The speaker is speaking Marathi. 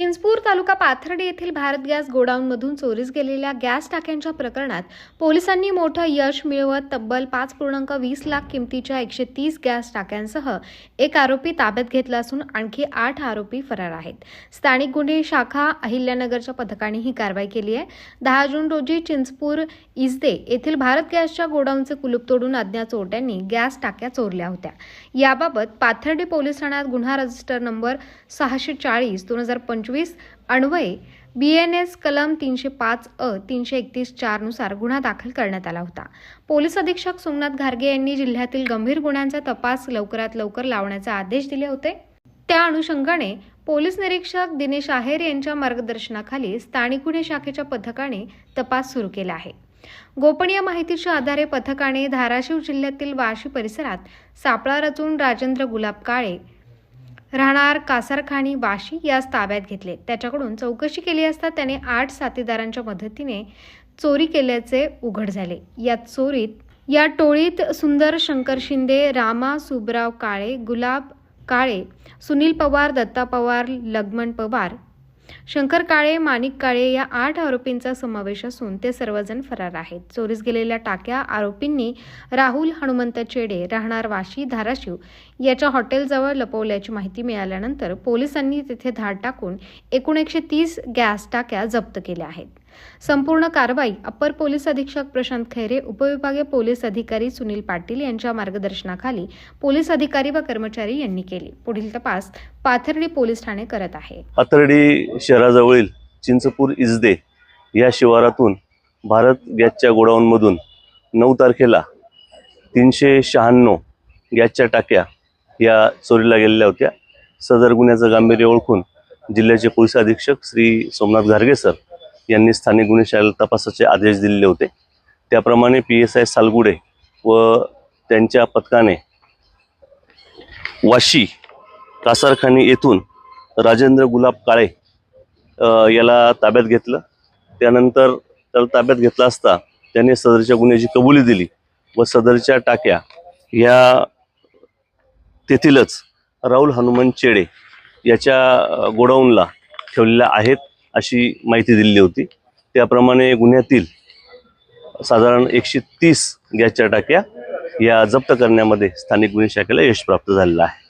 चिंचपूर तालुका पाथर्डी येथील भारत गॅस गोडाऊनमधून चोरीस गेलेल्या गॅस टाक्यांच्या प्रकरणात पोलिसांनी मोठं यश मिळवत तब्बल पाच पूर्णांक वीस लाख किमतीच्या एकशे तीस गॅस टाक्यांसह एक आरोपी ताब्यात घेतला असून आणखी आठ आरोपी फरार आहेत. स्थानिक गुन्हे शाखा अहिल्यानगरच्या पथकाने ही कारवाई केली आहे. दहा जून रोजी चिंचपूर इजदे येथील भारत गॅसच्या गोडाऊनचे कुलूप तोडून अज्ञात चोरट्यांनी गॅस टाक्या चोरल्या होत्या. याबाबत पाथर्डी पोलीस ठाण्यात गुन्हा रजिस्टर नंबर सहाशे चाळीस दोन हजार पंचवीस पंचवीस अन्वये बी एन एस कलम तीनशे पाच अ तीनशे एकतीस चारनुसार गुन्हा दाखल करण्यात आला होता. पोलीस अधीक्षक सोमनाथ घारगे यांनी जिल्ह्यातील गंभीर गुन्ह्यांचा तपास लवकरात लवकर लावण्याचे आदेश दिले होते. त्या अनुषंगाने पोलीस निरीक्षक दिनेश आहेर यांच्या मार्गदर्शनाखाली स्थानिक गुन्हे शाखेच्या पथकाने तपास सुरू केला आहे. गोपनीय माहितीच्या आधारे पथकाने धाराशिव जिल्ह्यातील वाशी परिसरात सापळा रचून राजेंद्र गुलाब काळे राहणार कासारखाणी वाशी यास ताब्यात घेतले. त्याच्याकडून चौकशी केली असता त्याने आठ साथीदारांच्या मदतीने चोरी केल्याचे उघड झाले. या चोरीत या टोळीत सुंदर शंकर शिंदे रामा सुबराव काळे गुलाब काळे सुनील पवार दत्ता पवार लग्मन पवार शंकर काळे माणिक काळे या आठ आरोपींचा समावेश असून ते सर्वजण फरार आहेत. चोरीस गेलेल्या टाक्या आरोपींनी राहुल हनुमंत चेडे राहणार वाशी धाराशिव याच्या हॉटेलजवळ लपवल्याची माहिती मिळाल्यानंतर पोलिसांनी तिथे धाड टाकून एकूण एकशे तीस गॅस टाक्या जप्त केल्या आहेत. संपूर्ण कारवाई अप्पर पोलीस अधीक्षक प्रशांत खैरे उपविभागीय पोलीस अधिकारी सुनील पाटील यांच्या मार्गदर्शनाखाली पोलीस अधिकारी व कर्मचारी यांनी केली. पुढील तपास पाथर्डी पोलीस ठाणे करत आहे. पाथर्डी शहराजवळील चिंचपूर इजदे या शिवारातून भारत गॅसच्या गोडाऊनमधून नऊ तारखेला तीनशे शहाण्णव गॅसच्या टाक्या या चोरीला गेलेल्या होत्या. सदर गुन्ह्याचं गांभीर्य ओळखून जिल्ह्याचे पोलीस अधीक्षक श्री सोमनाथ घारगे सर यांनी स्थानिक गुन्हे शाखेला तपासाचे आदेश दिलेले होते. त्याप्रमाणे पी एस आय सालगुडे व त्यांच्या पथकाने वाशी कासारखानी येथून राजेंद्र गुलाब काळे याला ताब्यात घेतलं. त्यानंतर त्याला ताब्यात घेतला असता त्याने सदरच्या गुन्ह्याची कबुली दिली व सदरच्या टाक्या ह्या तेथीलच राहुल हनुमान चेडे याच्या गोडाऊनला ठेवलेल्या आहेत. अशी माहिती दिलेली होती. त्याप्रमाणे गुन्ह्यातील साधारण एकशे तीस गॅसच्या टाक्या या जप्त करण्यामध्ये स्थानिक गुन्हे शाखेला यश प्राप्त झालेलं आहे.